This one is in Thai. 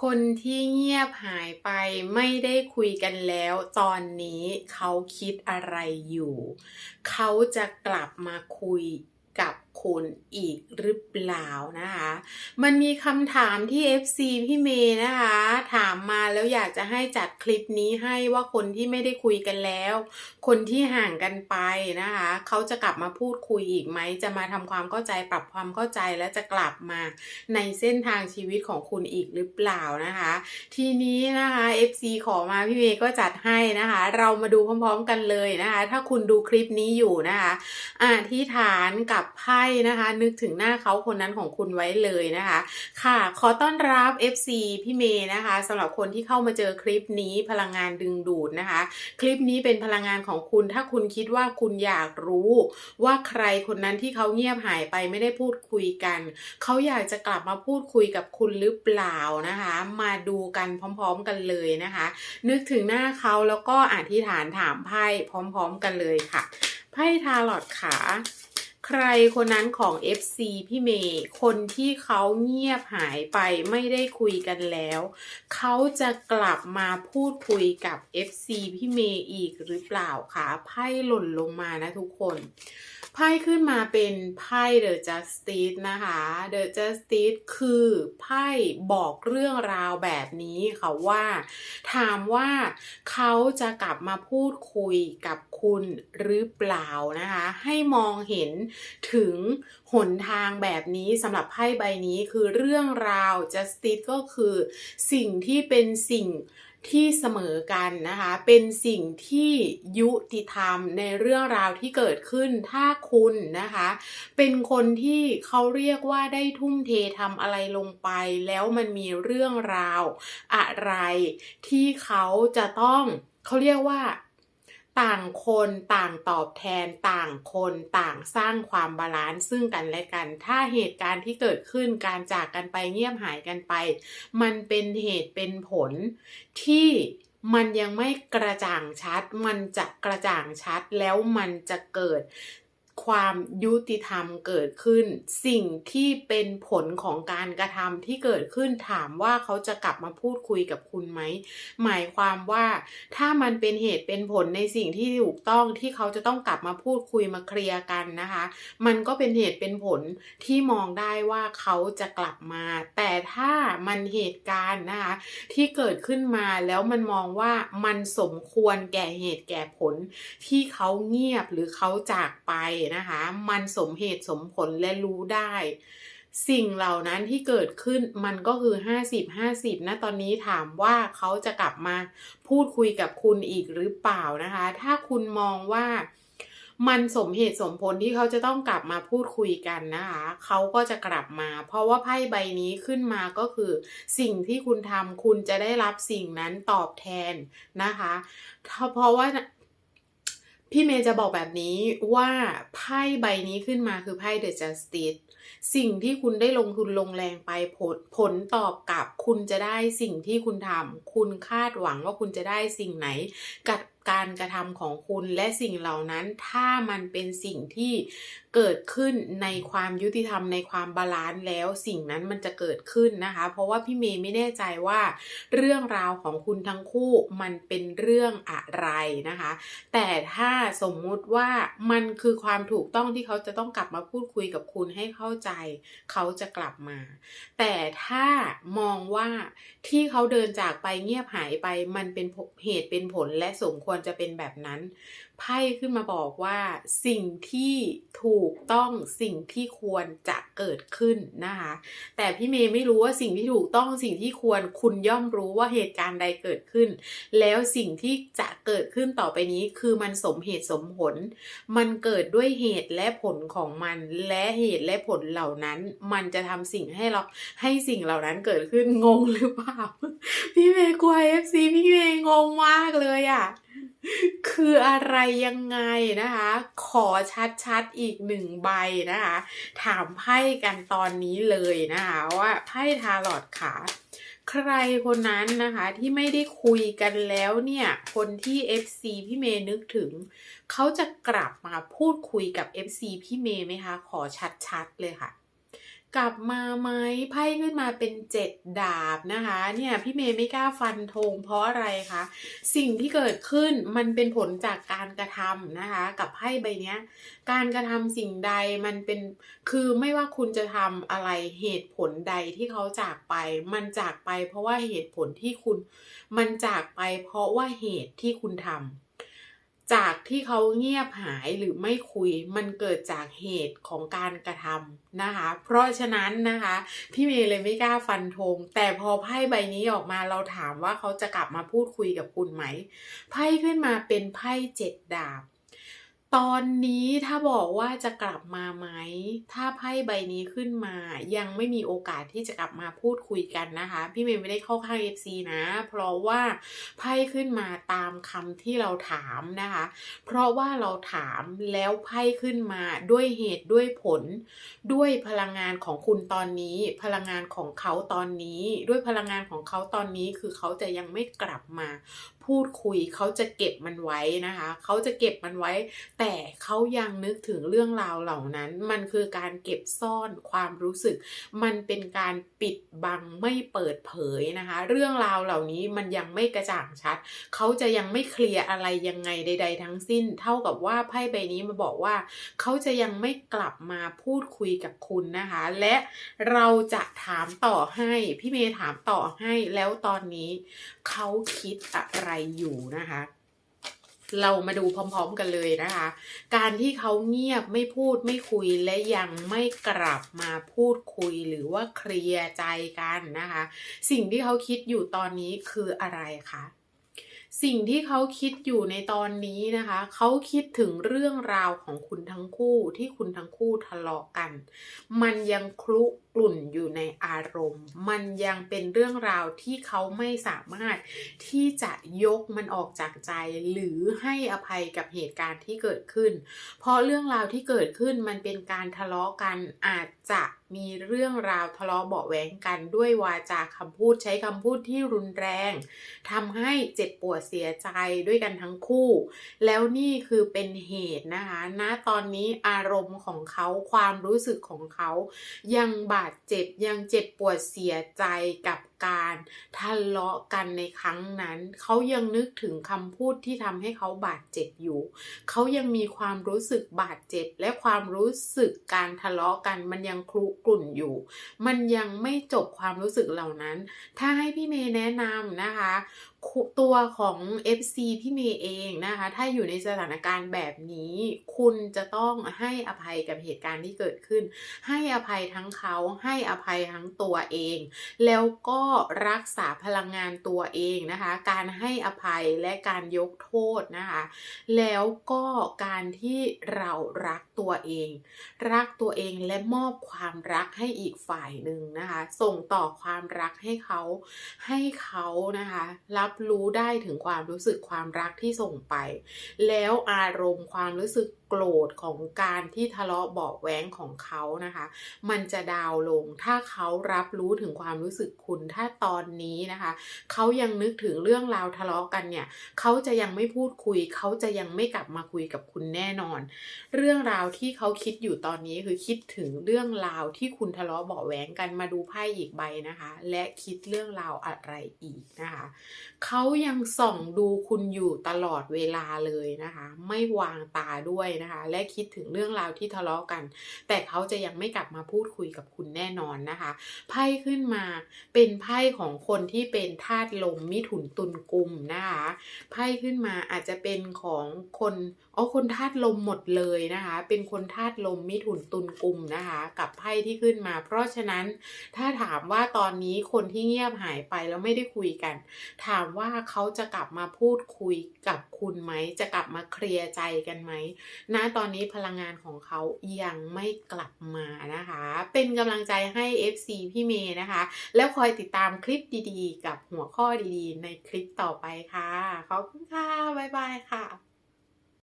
คนที่เงียบหายไปไม่ได้คุยกันแล้ว ตอนนี้เขาคิดอะไรอยู่ เขาจะกลับมาคุยกับ คุณอีกหรือเปล่านะคะ มันมีคำถามที่ FC พี่เมย์นะคะ ถามมาแล้วอยากจะให้จัดคลิปนี้ให้ว่าคนที่ไม่ได้คุยกันแล้ว คนที่ห่างกันไปนะคะ เขาจะกลับมาพูดคุยอีกไหม จะมาทำความเข้าใจปรับความเข้าใจและจะกลับมาในเส้นทางชีวิตของคุณอีกหรือเปล่านะคะ ทีนี้นะคะ FC ขอมาพี่เมย์ก็จัดให้นะคะ เรามาดูพร้อมๆกันเลยนะคะ ถ้าคุณดูคลิปนี้อยู่นะคะอธิษฐานกับไพ่นะคะ นึกถึงหน้าเขาคนนั้นของคุณไว้เลยนะคะ ค่ะ ขอต้อนรับ FC พี่เมย์นะคะสำหรับคนที่เข้ามาเจอคลิปนี้พลังงานดึงดูดนะคะ คลิปนี้เป็นพลังงานของคุณ ถ้าคุณคิดว่าคุณอยากรู้ว่าใครคนนั้นที่เขาเงียบหายไปไม่ได้พูดคุยกัน เขาอยากจะกลับมาพูดคุยกับคุณหรือเปล่านะคะ มาดูกันพร้อม ๆ กันเลยนะคะ นึกถึงหน้าเขาแล้วก็อธิษฐานถามไพ่พร้อม ๆ กันเลยค่ะไพ่ทาลอดขา ใครคนนั้นของ FC พี่เมย์คนที่เขาเงียบหายไปไม่ได้คุยกันแล้ว เขาจะกลับมาพูดคุยกับ FC พี่เมย์อีกหรือเปล่าคะไพ่หล่นลงมานะทุกคน ไพ่ขึ้นมาเป็นไพ่ The Justice นะคะ The Justice คือไพ่บอกเรื่องราวแบบนี้ค่ะว่า ถามว่าเขาจะกลับมาพูดคุยกับคุณหรือเปล่านะคะ ให้มองเห็นถึงหนทางแบบนี้สำหรับไพ่ใบนี้คือเรื่องราว justice ก็คือสิ่งที่เป็นสิ่ง ที่เสมอกันนะคะ เป็นสิ่งที่ยุติธรรมในเรื่องราวที่เกิดขึ้นถ้าคุณนะคะ เป็นคนที่เขาเรียกว่าได้ทุ่มเททำอะไรลงไป แล้วมันมีเรื่องราวอะไรที่เขาจะต้องเขาเรียกว่า ต่างคนต่างตอบแทนต่างคนต่างสร้างความบาลานซ์ซึ่งกันและกัน ถ้าเหตุการณ์ที่เกิดขึ้นการจากกันไปเงียบหายกันไป มันเป็นเหตุเป็นผลที่มันยังไม่กระจ่างชัด มันจะกระจ่างชัดแล้วมันจะเกิด ความยุติธรรมเกิดขึ้น สิ่งที่เป็นผลของการกระทำที่เกิดขึ้นถามว่าเขาจะกลับมาพูดคุยกับคุณไหม หมายความว่าถ้ามันเป็นเหตุเป็นผลในสิ่งที่ถูกต้องที่เขาจะต้องกลับมาพูดคุยมาเคลียร์กันนะคะ มันก็เป็นเหตุเป็นผลที่มองได้ว่าเขาจะกลับมา แต่ถ้ามันเหตุการณ์นะคะที่เกิดขึ้นมาแล้วมันมองว่ามันสมควรแก่เหตุแก่ผลที่เขาเงียบหรือเขาจากไปนะคะ มันสมเหตุสมผลและรู้ได้ สิ่งเหล่านั้นที่เกิดขึ้นมันก็คือ 50 50 นะตอนนี้ถามว่าเขาจะกลับมาพูดคุยกับคุณอีกหรือเปล่านะคะ ถ้าคุณมองว่ามันสมเหตุสมผลที่เขาจะต้องกลับมาพูดคุยกันนะคะ เขาก็จะกลับมา เพราะว่าไพ่ใบนี้ขึ้นมาก็คือ สิ่งที่คุณทำคุณจะได้รับสิ่งนั้นตอบแทนนะคะถ้าเพราะว่า พี่เมย์จะบอกแบบนี้ว่าไพ่ใบนี้ขึ้นมาคือไพ่ The Justice สิ่งที่คุณได้ลงทุนลงแรงไปผลผลตอบกลับ คุณจะได้สิ่งที่คุณทำคุณคาดหวังว่าคุณจะได้สิ่งไหนกับการกระทำของคุณและสิ่งเหล่านั้น ถ้ามันเป็นสิ่งที่เกิดขึ้นในความยุติธรรมในความบาลานซ์แล้วสิ่งนั้นมันจะเกิดขึ้นนะคะ เพราะว่าพี่เมย์ไม่แน่ใจว่า เรื่องราวของคุณทั้งคู่มันเป็นเรื่องอะไรนะคะ แต่ถ้าสมมุติว่ามันคือความถูกต้องที่เขาจะต้องกลับมาพูดคุยกับคุณให้เข้าใจ เขาจะกลับมา แต่ถ้ามองว่าที่เขาเดินจากไปเงียบหายไปมันเป็นเหตุเป็นผลและสมควรจะเป็นแบบนั้น ไพ่ขึ้นมาบอกว่าสิ่งที่ถูกต้องสิ่งที่ควรจะเกิดขึ้นนะคะ แต่พี่เมย์ไม่รู้ว่าสิ่งที่ถูกต้องสิ่งที่ควรคุณย่อมรู้ว่าเหตุการณ์ใดเกิดขึ้น แล้วสิ่งที่จะเกิดขึ้นต่อไปนี้คือมันสมเหตุสมผล มันเกิดด้วยเหตุและผลของมันและเหตุและผลเหล่านั้น มันจะทำสิ่งให้เราให้สิ่งเหล่านั้นเกิดขึ้นงงหรือเปล่า พี่เมย์กลัวเอฟซีพี่เมย์งงมากเลยอะ่ะ คืออะไรยังไงนะคะ ขอชัดๆอีกหนึ่งใบนะคะ ถามไพ่กันตอนนี้เลยนะคะว่าไพ่ทาลอดขาใครคนนั้นนะคะที่ไม่ได้คุยกันแล้วเนี่ย คนที่ FC พี่เมย์นึกถึง เขาจะกลับมาพูดคุยกับ FC พี่เมย์ไหมคะ ขอชัดๆเลยค่ะ กลับมาไหมไพ่ขึ้นมาเป็นเจ็ดดาบนะคะ เนี่ยพี่เมย์ไม่กล้าฟันธงเพราะอะไรคะสิ่งที่เกิดขึ้นมันเป็นผลจากการกระทำนะคะ กับไพ่ใบเนี้ย การกระทำสิ่งใดมันเป็นคือไม่ว่าคุณจะทำอะไรเหตุผลใดที่เขาจากไป มันจากไปเพราะว่าเหตุผลที่คุณ มันจากไปเพราะว่าเหตุที่คุณทำ จากที่เขาเงียบหายหรือไม่คุยมันเกิดจากเหตุของการกระทำนะคะ เพราะฉะนั้นนะคะพี่เมย์เลยไม่กล้าฟันธงแต่พอไพ่ใบนี้ออกมาเราถามว่าเขาจะกลับมาพูดคุยกับคุณไหมไพ่ขึ้นมาเป็นไพ่เจ็ดดาบ ตอนนี้ถ้าบอกว่าจะกลับมาไหม ถ้าไพ่ใบนี้ขึ้นมา ยังไม่มีโอกาสที่จะกลับมาพูดคุยกันนะคะ พี่เมย์ไม่ได้เข้าข้าง FC นะ เพราะว่าไพ่ขึ้นมาตามคำที่เราถามนะคะ เพราะว่าเราถามแล้วไพ่ขึ้นมาด้วยเหตุด้วยผล ด้วยพลังงานของคุณตอนนี้ พลังงานของเขาตอนนี้ ด้วยพลังงานของเขาตอนนี้คือเขาจะยังไม่กลับมา พูดคุย เขาจะเก็บมันไว้นะคะ เขาจะเก็บมันไว้ แต่เขายังนึกถึงเรื่องราวเหล่านั้น มันคือการเก็บซ่อนความรู้สึก มันเป็นการปิดบังไม่เปิดเผยนะคะ เรื่องราวเหล่านี้มันยังไม่กระจ่างชัด เขาจะยังไม่เคลียร์อะไรยังไงใด ๆ ทั้งสิ้น เท่ากับว่าไพ่ใบนี้มาบอกว่า เขาจะยังไม่กลับมาพูดคุยกับคุณนะคะ และเราจะถามต่อให้ พี่เมย์ถามต่อให้ แล้วตอนนี้ เขาคิดอะไรอยู่นะคะ เรามาดูพร้อมๆกันเลยนะคะ การที่เขาเงียบไม่พูดไม่คุยและยังไม่กลับมาพูดคุยหรือว่าเคลียร์ใจกันนะคะ สิ่งที่เขาคิดอยู่ตอนนี้คืออะไรคะ สิ่งที่เขาคิดอยู่ในตอนนี้นะคะ เขาคิดถึงเรื่องราวของคุณทั้งคู่ที่คุณทั้งคู่ทะเลาะกัน มันยังคลุกลุ่นอยู่ในอารมณ์ มันยังเป็นเรื่องราวที่เขาไม่สามารถที่จะยกมันออกจากใจ หรือให้อภัยกับเหตุการณ์ที่เกิดขึ้น เพราะเรื่องราวที่เกิดขึ้นมันเป็นการทะเลาะกันอาจจะมีเรื่องราวทะเลาะเบาะแว้งกันด้วยวาจาคำพูดใช้คำพูดที่รุนแรงทำให้เจ็บปวดเสียใจด้วยกันทั้งคู่ แล้วนี่คือเป็นเหตุนะคะณตอนนี้อารมณ์ของเขาความรู้สึกของเขา ยังบาดเจ็บยังเจ็บปวดเสียใจกับ การทะเลาะกันในครั้งนั้น เขายังนึกถึงคำพูดที่ทำให้เขาบาดเจ็บอยู่ เขายังมีความรู้สึกบาดเจ็บ และความรู้สึกการทะเลาะกันมันยังคลุกลุ่นอยู่ มันยังไม่จบความรู้สึกเหล่านั้น ถ้าให้พี่เมย์แนะนำนะคะตัวของ FC พี่เมย์เองนะคะ ถ้าอยู่ในสถานการณ์แบบนี้ คุณจะต้องให้อภัยกับเหตุการณ์ที่เกิดขึ้น ให้อภัยทั้งเขาให้อภัยทั้งตัวเอง แล้วก็รักษาพลังงานตัวเองนะคะ การให้อภัยและการยกโทษนะคะ แล้วก็การที่เรารักตัวเอง รักตัวเองและมอบความรักให้อีกฝ่ายหนึ่งนะคะ ส่งต่อความรักให้เขาให้เขานะคะรับรู้ได้ถึงความรู้สึกความรักที่ส่งไป แล้วอารมณ์ความรู้สึก โกรธของการที่ทะเลาะเบาะแว้งของเขานะคะ มันจะดาวลงถ้าเขารับรู้ถึงความรู้สึกคุณถ้าตอนนี้นะคะ เขายังนึกถึงเรื่องราวทะเลาะกันเนี่ย เขาจะยังไม่พูดคุย เขาจะยังไม่กลับมาคุยกับคุณแน่นอน เรื่องราวที่เขาคิดอยู่ตอนนี้คือคิดถึงเรื่องราวที่คุณทะเลาะเบาะแว้งกันมาดูไพ่อีกใบนะคะ และคิดเรื่องราวอะไรอีกนะคะ เขายังส่องดูคุณอยู่ตลอดเวลาเลยนะคะ ไม่วางตาด้วยนะคะ และคิดถึงเรื่องราวที่ทะเลาะกัน แต่เขาจะยังไม่กลับมาพูดคุยกับคุณแน่นอนนะคะ ไพ่ขึ้นมาเป็นไพ่ของคนที่เป็นธาตุลมมิถุนตุลกุมนะคะ ไพ่ขึ้นมาอาจจะเป็นของคน อ๋อคนธาตุลมหมดเลยนะคะ เป็นคนธาตุลมมิถุนตุลกุมนะคะ กับไพ่ที่ขึ้นมา เพราะฉะนั้นถ้าถามว่าตอนนี้คนที่เงียบหายไปแล้วไม่ได้คุยกัน ถามว่าเขาจะกลับมาพูดคุยกับคุณไหม จะกลับมาเคลียร์ใจกันไหมณตอนนี้พลังงานของเขายังไม่กลับมานะคะ เป็นกำลังใจให้ FC พี่เมย์นะคะ แล้วคอยติดตามคลิปดีๆ กับหัวข้อดีๆ ในคลิปต่อไปค่ะขอบคุณค่ะบ๊ายบายค่ะ